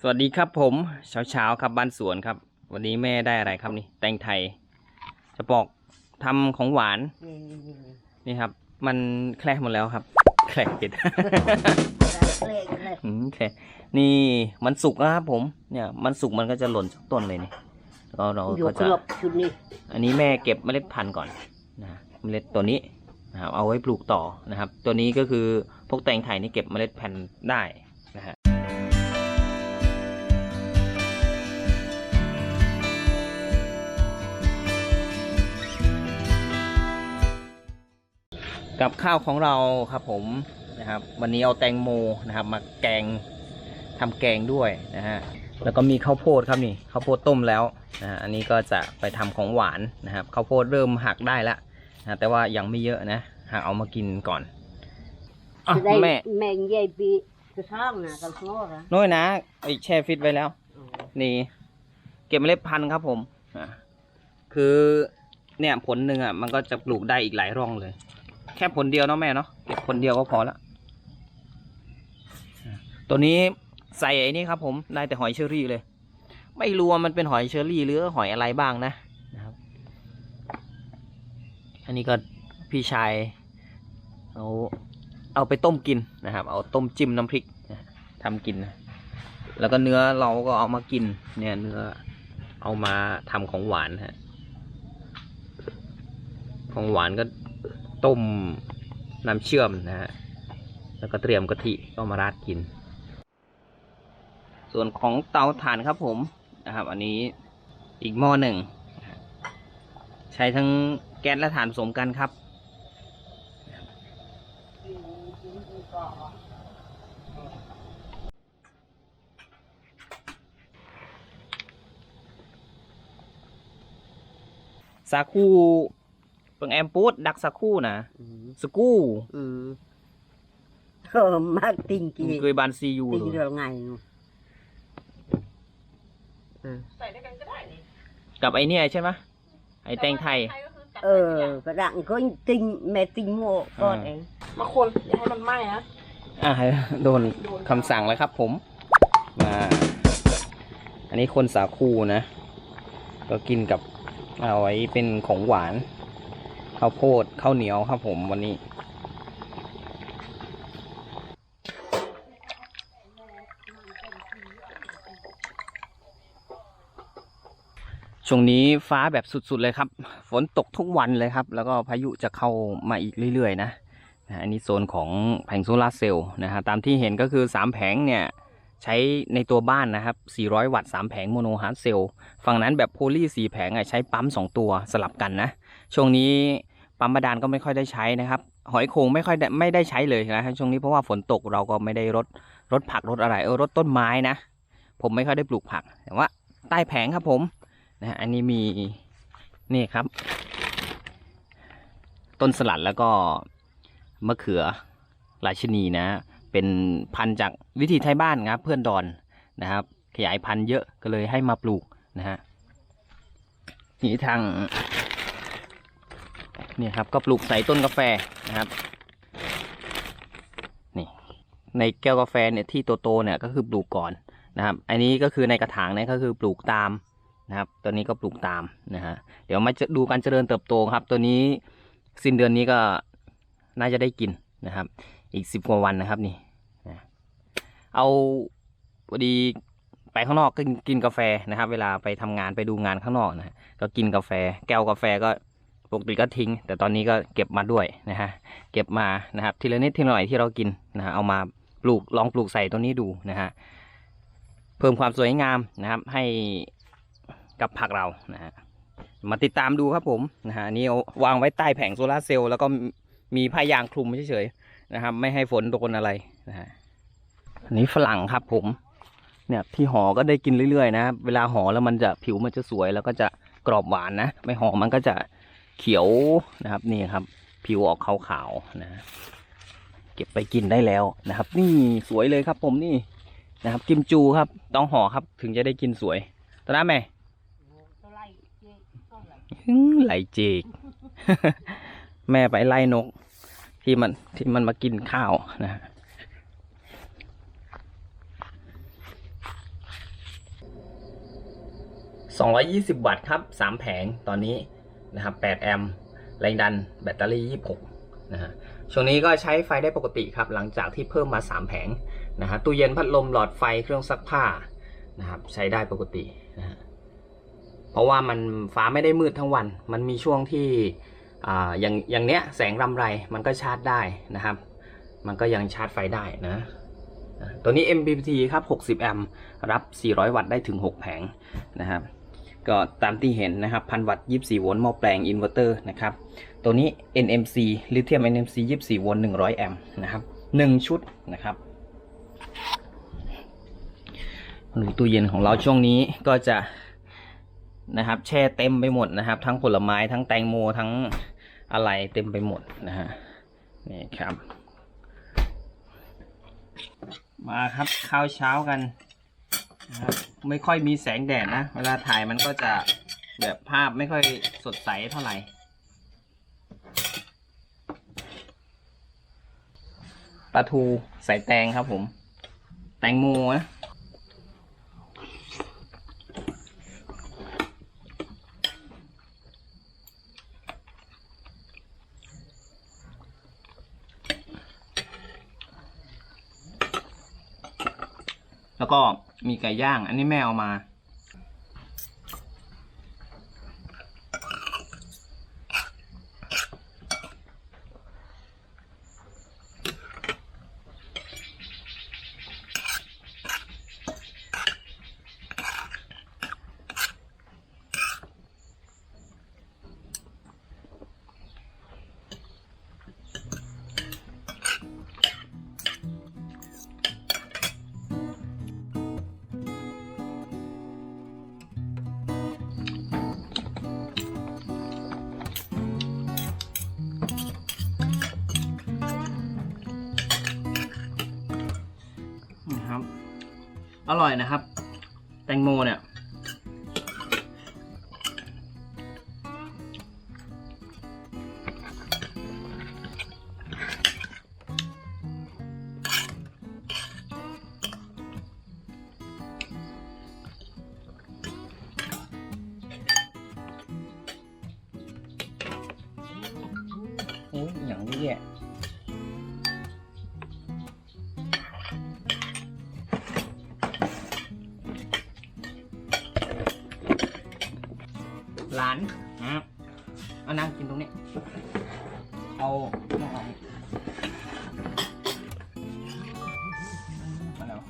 สวัสดีครับผมเช้าเช้าๆครับบ้านสวนครับ วันนี้แม่ได้อะไรครับนี่แตงไทยจะบอกทำของหวานนี่นี่นี่นี่นี่ครับ มันแคลกหมดแล้วครับ แคลกปิดเลขเลยอืมโอเคนี่มันสุกแล้วครับ ผม เนี่ย มันสุกมันก็จะหล่นจากต้นเลยนี่แล้วเราอยู่ก็คจะรบชุดนี้อันนี้แม่เก็บเมล็ดพันธุ์ก่อนนะเมล็ดตัวนี้นะครับเอาไว้ปลูกต่อนะครับ ตัวนี้ก็คือพวกแตงไทยนี่เก็บเมล็ดพันธุ์ได้ กับข้าวของเราครับผมนะครับ วันนี้เอาแตงโมนะครับ มาแกงทำแกงด้วยนะฮะแล้วก็มีข้าวโพดครับนี่ข้าวโพดต้มแล้วนะฮะอันนี้ก็จะไปทำของหวานนะครับข้าวโพดเริ่มหักได้แล้วนะแต่ว่ายังไม่เยอะนะหักเอามากินก่อนอะจะได้แม่แม่ใหญ่ปีกระช่างนะกันโง่ละน้อยนะไอแช่ฟิตไว้แล้ว นี่ เก็บเมล็ดพันธุ์ครับผมอะคือเนี่ยผลหนึ่งอะมันก็จะปลูกได้อีกหลายร่องเลย แค่ผลเดียวเนาะแม่เนาะเก็บผลเดียวก็พอละตัวนี้ใส่ไอ้นี่ครับ ผมได้แต่หอยเชอรี่เลย ไม่รู้ว่ามันเป็นหอยเชอรี่หรือหอยอะไรบ้างนะนะครับ อันนี้ก็พี่ชายเอาเอาไปต้มกินนะครับ เอาต้มจิ้มน้ำพริกนะทำกินนะแล้วก็เนื้อเราก็เอามากิน เนี่ยเนื้อเอามาทำของหวานฮะของหวานก็ ต้มน้ำเชื่อมนะฮะแล้วก็เตรียมกะทิก็มาราดกิน ส่วนของเตาถ่านครับผมนะครับ อันนี้อีกหม้อหนึ่ง ใช้ทั้งแก๊สและถ่านผสมกันครับ สาคู เปิงแอมปูดดักสาคูนะอืมสกูอืมเออมากติงกีเคยบานซียูติงเลยเรื่องไงนู่นอะใส่ด้วยกันก็ได้นี่กับไอเนี่ยใช่ไหมไอแตงไทยก็คือจับเออกระดังก็ติงแม่ติงโม่ก่อนอ่าเองมาคนอย่าให้มันไหม้นะอ่าโดนคำสั่งแล้วครับผมมาอันนี้คนสาคูนะ ก็กินกับเอาไว้เป็นของหวาน ข้าวโพดข้าวเหนียวครับผมวันนี้ ช่วงนี้ฟ้าแบบสุดๆเลยครับ ฝนตกทุกวันเลยครับ แล้วก็พายุจะเข้ามาอีกเรื่อยๆนะนะอันนี้โซนของแผงโซลาร์เซลล์นะฮะตามที่เห็นก็คือ 3 แผงเนี่ยใช้ในตัวบ้านนะครับ 400 วัตต์ 3 แผงโมโนฮาร์ดเซลล์ ฝั่งนั้นแบบโพลี4แผงอะใช้ปั๊ม 2 ตัวสลับกันนะ ช่วงนี้ปั๊มบาดาลก็ไม่ค่อยได้ใช้นะครับ หอยโขงไม่ค่อยไม่ได้ใช้เลยนะช่วงนี้เพราะว่าฝนตกเราก็ไม่ได้รดรดผักรดอะไรเออรดต้นไม้นะ ผมไม่ค่อยได้ปลูกผัก แต่ว่าใต้แผงครับผมนะฮะอันนี้มีนี่ครับ ต้นสลัดแล้วก็มะเขือราชินีนะ เป็นพันธุ์จากวิธีไทยบ้านครับเพื่อนดอนนะครับ ขยายพันธุ์เยอะก็เลยให้มาปลูกนะฮะนี่ทาง เนี่ยครับก็ปลูกใส่ต้นกาแฟนะครับนี่ในแก้วกาแฟเนี่ยที่โตๆเนี่ยก็คือปลูกก่อนนะครับ อันนี้ก็คือในกระถางเนี่ยก็คือปลูกตามนะครับตัวนี้ก็ปลูกตามนะฮะเดี๋ยวมาจะดูการเจริญเติบโตครับ ตัวนี้สิ้นเดือนนี้ก็น่าจะได้กินนะครับ อีกสิบกว่าวันนะครับนี่นะเอาพอดีไปข้างนอกก็กินกาแฟนะครับ เวลาไปทำงานไปดูงานข้างนอกนะก็กินกาแฟ แก้วกาแฟก็ ปกติก็ทิ้ง แต่ตอนนี้ก็เก็บมาด้วยนะฮะเก็บมานะครับทีละนิดทีละหน่อยที่เรากินนะฮะเอามาปลูกลองปลูกใส่ตัวนี้ดูนะฮะเพิ่มความสวยงามนะครับ ให้กับผักเรานะฮะมาติดตามดูครับผมนะฮะนี่เอาวางไว้ใต้แผงโซลาร์เซลล์แล้วก็มีผ้ายางคลุมเฉยๆนะครับ ไม่ให้ฝนโดนอะไรนะฮะอันนี้ฝรั่งครับผมเนี่ยที่ห่อก็ได้กินเรื่อยๆนะ เวลาห่อแล้วมันจะผิวมันจะสวยแล้วก็จะกรอบหวานนะ ไม่ห่อมันก็จะ เขียวนะครับนี่ครับ ผิวออกขาวๆนะเก็บไปกินได้แล้วนะครับ นี่สวยเลยครับผมนี่นะครับ กิมจูครับต้องห่อครับถึงจะได้กินสวยตอนนั้นไหมได้ไหลหึ่งไหลเจกแม่ไปไล่นก ที่มันที่มันมากินข้าวนะฮะ220 วัตต์ครับ 3 แผงตอนนี้ นะครับ 8 แอมป์แรงดันแบตเตอรี่ 26 นะฮะช่วงนี้ก็ใช้ไฟได้ปกติครับ หลังจากที่เพิ่มมา 3 แผงนะฮะตู้เย็นพัดลมหลอดไฟเครื่องซักผ้านะครับใช้ได้ปกตินะฮะเพราะว่ามันฟ้าไม่ได้มืดทั้งวัน มันมีช่วงที่อ่าอย่างอย่างเนี้ยแสงรำไรมันก็ชาร์จได้นะครับ มันก็ยังชาร์จไฟได้นะนะตัวนี้ MPPT ครับ 60 แอมป์รับ 400 วัตต์ได้ถึง 6 แผงนะครับ ก็ตามที่เห็นนะครับ1,000วัตต์24 โวลต์หม้อแปลงอินเวอร์เตอร์นะครับ ตัวนี้ NMC ลิเธียม NMC 24 โวลต์100 แอมป์นะครับ 1 ชุดนะครับดูตู้เย็นของเราช่วงนี้ก็จะนะครับแช่เต็มไปหมดนะครับ ทั้งผลไม้ทั้งแตงโมทั้งอะไรเต็มไปหมดนะฮะนี่ครับ มาครับข้าวเช้ากัน นะครับไม่ค่อยมีแสงแดดนะ เวลาถ่ายมันก็จะแบบภาพไม่ค่อยสดใสเท่าไหร่ ปลาทูใส่แตงครับผม แตงโมนะแล้วก็ มีไก่ย่าง อันนี้แม่เอามา อร่อยนะครับ แตงโมเนี่ย นนะครับเอานั่งกินตรงนี้ เอาหม้อออกมาแล้ว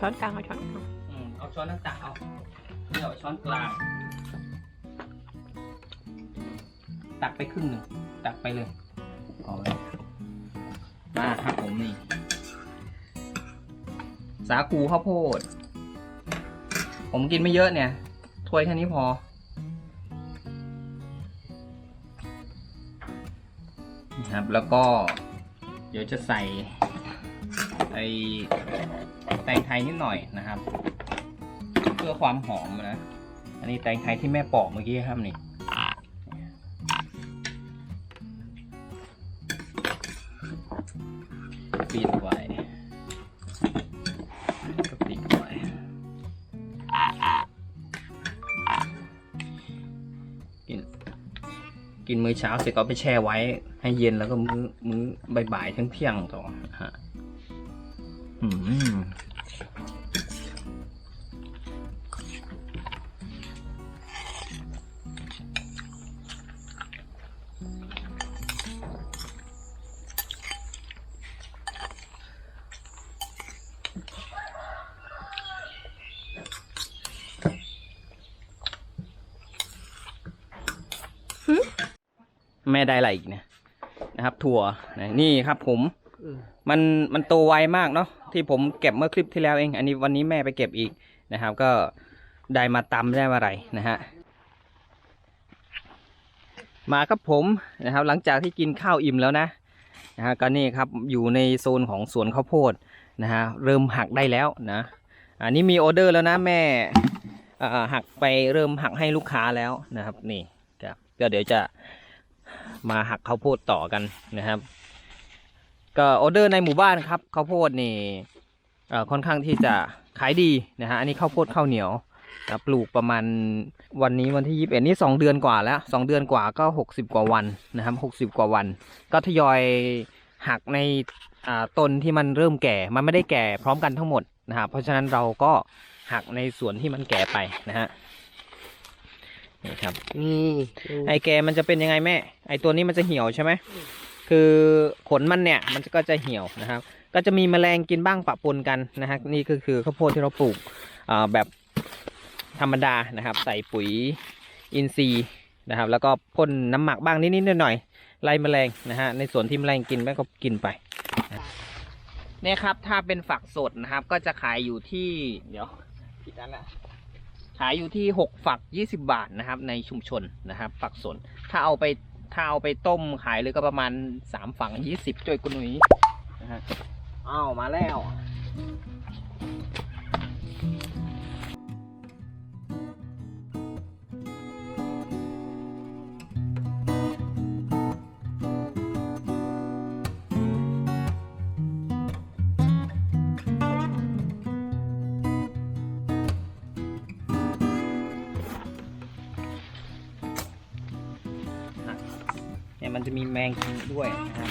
ช้อนกลางเอาช้อนกลางอืมเอาช้อนตักเอาเดี๋ยวช้อนกลาง ตักไปครึ่งหนึ่งตักไปเลยเอาเลยมาครับผมนี่ สาคูข้าวโพด ผมกินไม่เยอะเนี่ยถ้วยแค่นี้พอ นะครับ แล้วก็ เดี๋ยวจะใส่ไอแตงไทยนิดหน่อยนะครับ เพื่อความหอมนะ อันนี้แตงไทยที่แม่ปอกเมื่อกี้ครับนี่ ปิดไว้ก็ปิดไว้กินกินมื้อเช้าเสร็จก็ไปแช่ไว้ให้เย็นแล้วก็มื้อมื้อบ่ายๆเที่ยงๆต่อฮะอืม แม่ได้อะไรอีกเนี่ยนะครับ ถั่วนะนี่ครับผมมันมันโตไวมากเนาะที่ผมเก็บเมื่อคลิปที่แล้วเอง อันนี้วันนี้แม่ไปเก็บอีกนะครับ ก็ได้มาตำได้มาอะไรนะฮะมาครับผมนะครับ หลังจากที่กินข้าวอิ่มแล้วนะนะฮะก็นี่ครับอยู่ในโซนของสวนข้าวโพดนะฮะเริ่มหักได้แล้วนะอันนี้มีออเดอร์แล้วนะแม่เอ่อหักไปเริ่มหักให้ลูกค้าแล้วนะครับ นี่ครับก็เดี๋ยวจะ มาหักข้าวโพดต่อกันนะครับ ก็ออเดอร์ในหมู่บ้านครับข้าวโพดนี่ค่อนข้างที่จะขายดีนะฮะอันนี้ข้าวโพดข้าวเหนียวปลูกประมาณวันนี้วันที่ยี่สิบเอ็ดนี่สองเดือนกว่าแล้วสองเดือนกว่าก็หกสิบกว่าวันนะครับหกสิบกว่าวัน ก็ทยอยหักในต้นที่มันเริ่มแก่มันไม่ได้แก่พร้อมกันทั้งหมดนะครับเพราะฉะนั้นเราก็หักในส่วนที่มันแก่ไปนะฮะ นี่ครับนี่ไอแกมันจะเป็นยังไงแม่ ไอตัวนี้มันจะเหี่ยวใช่ไหมคือขนมันเนี่ยมันก็จะเหี่ยวนะครับ ก็จะมีแมลงกินบ้างปะปนกันนะฮะนี่ก็คือข้าวโพดที่เราปลูกอ่าแบบธรรมดานะครับ ใส่ปุ๋ยอินทรีย์นะครับ แล้วก็พ่นน้ำหมักบ้างนิดๆหน่อยๆไล่แมลงนะฮะในส่วนที่แมลงกินแม่ก็กินไปเนี่ยครับถ้าเป็นฝักสดนะครับ ก็จะขายอยู่ที่เดี๋ยวผิดอันละ ขายอยู่ที่หกฝักยี่สิบาทนะครับ ในชุมชนนะครับ ฝักสน ถ้าเอาไปถ้าเอาไปต้มขายเลยก็ประมาณสามฝักยี่สิบจอยกุนุยนะฮะอ้าวมาแล้ว เนี่ยมันจะมีแมงกินด้วยนะครับ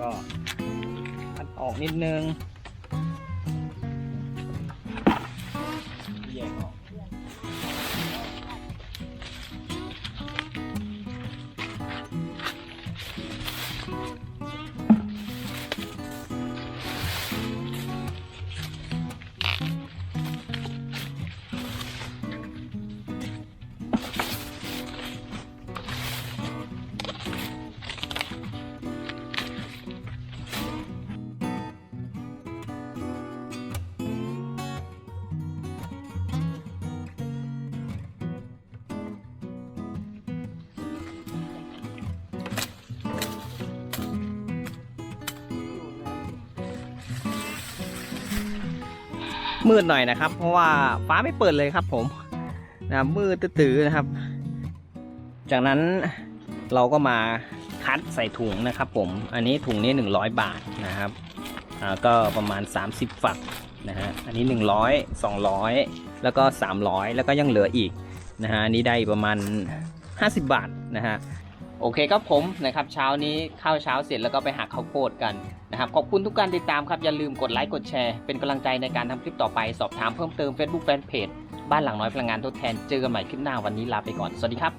ก็ตัดออกนิดนึง มืดหน่อยนะครับ เพราะว่าฟ้าไม่เปิดเลยครับ ผมนะมืดตื้อนะครับ จากนั้นเราก็มาคัดใส่ถุงนะครับ ผม อันนี้ถุงนี้ 100 บาทนะครับก็ประมาณ 30 ฝักนะฮะ อันนี้ 100 200 แล้วก็ 300 แล้วก็ยังเหลืออีกนะฮะ อันนี้ได้ประมาณ 50 บาทนะฮะ โอเคครับผมนะครับเช้านี้ข้าวเช้าเสร็จแล้วก็ไปหักข้าวโพดกันนะครับขอบคุณทุกการติดตามครับอย่าลืมกดไลค์กดแชร์เป็นกำลังใจในการทำคลิปต่อไปสอบถามเพิ่มเติม Facebook Fanpage บ้านหลังน้อยพลังงานทดแทนเจอกันใหม่คลิปหน้าวันนี้ลาไปก่อนสวัสดีครับ